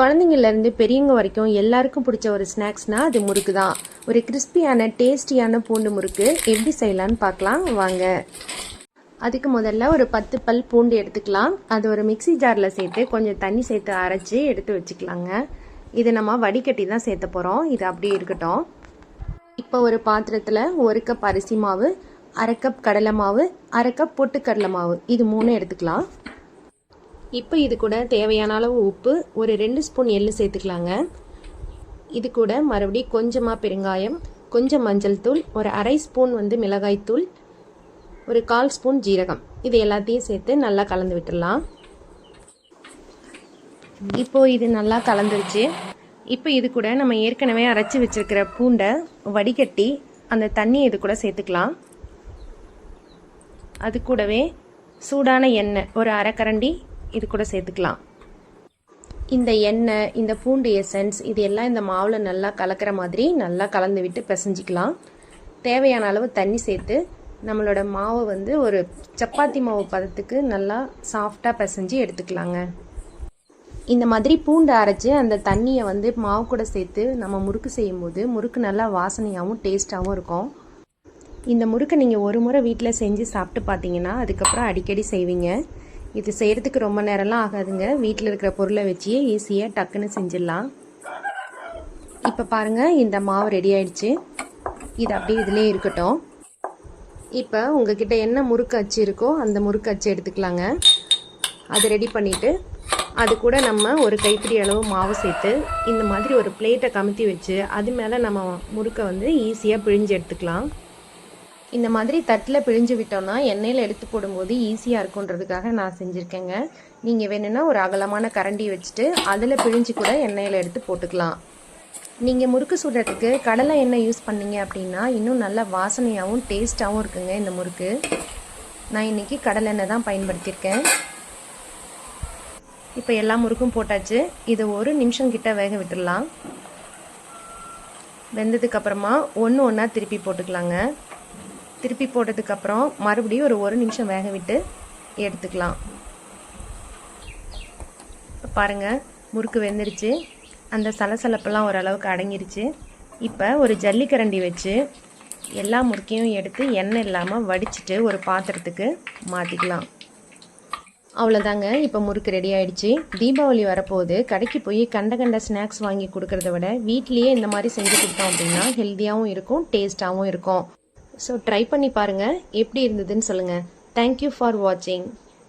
குழந்தைங்கள்லேருந்து பெரியவங்க வரைக்கும் எல்லாருக்கும் பிடிச்ச ஒரு ஸ்நாக்ஸ்னால் அது முறுக்கு தான் ஒரு கிறிஸ்பியான டேஸ்டியான பூண்டு முறுக்கு. எப்படி செய்யலான்னு பார்க்கலாம். வாங்க. அதுக்கு முதல்ல ஒரு பத்து பல் பூண்டு எடுத்துக்கலாம். அது ஒரு மிக்சி ஜாரில் சேர்த்து கொஞ்சம் தண்ணி சேர்த்து அரைச்சி எடுத்து வச்சுக்கலாங்க. இது நம்ம வடிகட்டி தான் சேர்த்த போகிறோம் இது அப்படியே இருக்கட்டும். இப்போ ஒரு பாத்திரத்தில் ஒரு கப் அரிசி மாவு அரை கப் கடலை மாவு அரை கப் பொட்டுக்கடலை மாவு. இது மூணு எடுத்துக்கலாம். இப்போ இது கூட தேவையான அளவு உப்பு ஒரு ரெண்டு ஸ்பூன் எள்ளு சேர்த்துக்கலாங்க. இது கூட மறுபடியும் கொஞ்சமாக பெருங்காயம் கொஞ்சம் மஞ்சள் தூள் ஒரு அரை ஸ்பூன் வந்து மிளகாய் தூள் ஒரு கால் ஸ்பூன் ஜீரகம். இது எல்லாத்தையும் சேர்த்து நல்லா கலந்து விட்டுடலாம். இப்போது இது நல்லா கலந்துருச்சு. இப்போ இது கூட நம்ம ஏற்கனவே அரைச்சி வச்சிருக்கிற பூண்டை வடிகட்டி அந்த தண்ணியை இது கூட சேர்த்துக்கலாம். அது கூடவே சூடான எண்ணெய் ஒரு அரைக்கரண்டி இது கூட சேர்த்துக்கலாம். இந்த எண்ணெய் இந்த பூண்டு எசன்ஸ் இது எல்லாம் இந்த மாவில் நல்லா கலக்கிற மாதிரி நல்லா கலந்து விட்டு பிசைஞ்சிக்கலாம். தேவையான அளவு தண்ணி சேர்த்து நம்மளோட மாவை வந்து ஒரு சப்பாத்தி மாவு பதத்துக்கு நல்லா சாஃப்டாக பிசைஞ்சு எடுத்துக்கலாங்க. இந்த மாதிரி பூண்டு அரைச்சி அந்த தண்ணியை வந்து மாவு கூட சேர்த்து நம்ம முறுக்கு செய்யும்போது முறுக்கு நல்லா வாசனையாகவும் டேஸ்ட்டாகவும் இருக்கும். இந்த முறுக்கை நீங்கள் ஒரு முறை வீட்டில் செஞ்சு சாப்பிட்டு பார்த்தீங்கன்னா அதுக்கப்புறம் அடிக்கடி செய்வீங்க. இது செய்கிறதுக்கு ரொம்ப நேரம்லாம் ஆகாதுங்க. வீட்டில் இருக்கிற பொருளை வச்சு ஈஸியாக டக்குன்னு செஞ்சிடலாம். இப்போ பாருங்கள் இந்த மாவு ரெடி ஆயிடுச்சு. இது அப்படியே இதிலே இருக்கட்டும். இப்போ உங்ககிட்ட என்ன முறுக்கு அச்சு இருக்கோ அந்த முறுக்கு அச்சு எடுத்துக்கலாங்க. அது ரெடி பண்ணிவிட்டு அது கூட நம்ம ஒரு கைப்பிடி அளவு மாவு சேர்த்து இந்த மாதிரி ஒரு பிளேட்டை கமுத்தி வச்சு அது மேலே நம்ம முறுக்கை வந்து ஈஸியாக பிழிஞ்சு எடுத்துக்கலாம். இந்த மாதிரி தட்டில் பிழிஞ்சு விட்டோம்னா எண்ணெயில் எடுத்து போடும்போது ஈஸியாக இருக்குன்றதுக்காக நான் செஞ்சுருக்கேங்க. நீங்கள் வேணும்னா ஒரு அகலமான கரண்டி வச்சுட்டு அதில் பிழிஞ்சு கூட எண்ணெயில் எடுத்து போட்டுக்கலாம். நீங்கள் முறுக்கு சுடுறதுக்கு கடலை எண்ணெய் யூஸ் பண்ணீங்க அப்படின்னா இன்னும் நல்ல வாசனையாகவும் டேஸ்ட்டாகவும் இருக்குங்க இந்த முறுக்கு. நான் இன்றைக்கி கடலை எண்ணெய் தான் பயன்படுத்தியிருக்கேன். இப்போ எல்லா முறுக்கும் போட்டாச்சு. இதை ஒரு நிமிஷம் கிட்ட வேக விட்டுடலாம். வெந்ததுக்கப்புறமா ஒன்று ஒன்றா திருப்பி போட்டுக்கலாங்க. திருப்பி போட்டதுக்கப்புறம் மறுபடியும் ஒரு ஒரு நிமிஷம் வேக விட்டு எடுத்துக்கலாம். பாருங்கள் முறுக்கு வெந்துருச்சு. அந்த சலசலப்பெல்லாம் ஓரளவுக்கு அடங்கிருச்சு. இப்போ ஒரு ஜல்லிக்கரண்டி வச்சு எல்லா முறுக்கையும் எடுத்து எண்ணெய் இல்லாமல் வடிச்சிட்டு ஒரு பாத்திரத்துக்கு மாற்றிக்கலாம் அவ்வளோதாங்க இப்போ முறுக்கு ரெடி ஆயிடுச்சு. தீபாவளி வரப்போகுது. கடைக்கு போய் கண்ட கண்ட ஸ்நாக்ஸ் வாங்கி கொடுக்கறத விட வீட்லேயே இந்த மாதிரி செஞ்சு கொடுத்தோம் அப்படின்னா ஹெல்த்தியாகவும் இருக்கும் டேஸ்ட்டாகவும் இருக்கும். ஸோ ட்ரை பண்ணி பாருங்கள் எப்படி இருந்ததுன்னு சொல்லுங்கள் தேங்க்யூ ஃபார் வாட்சிங்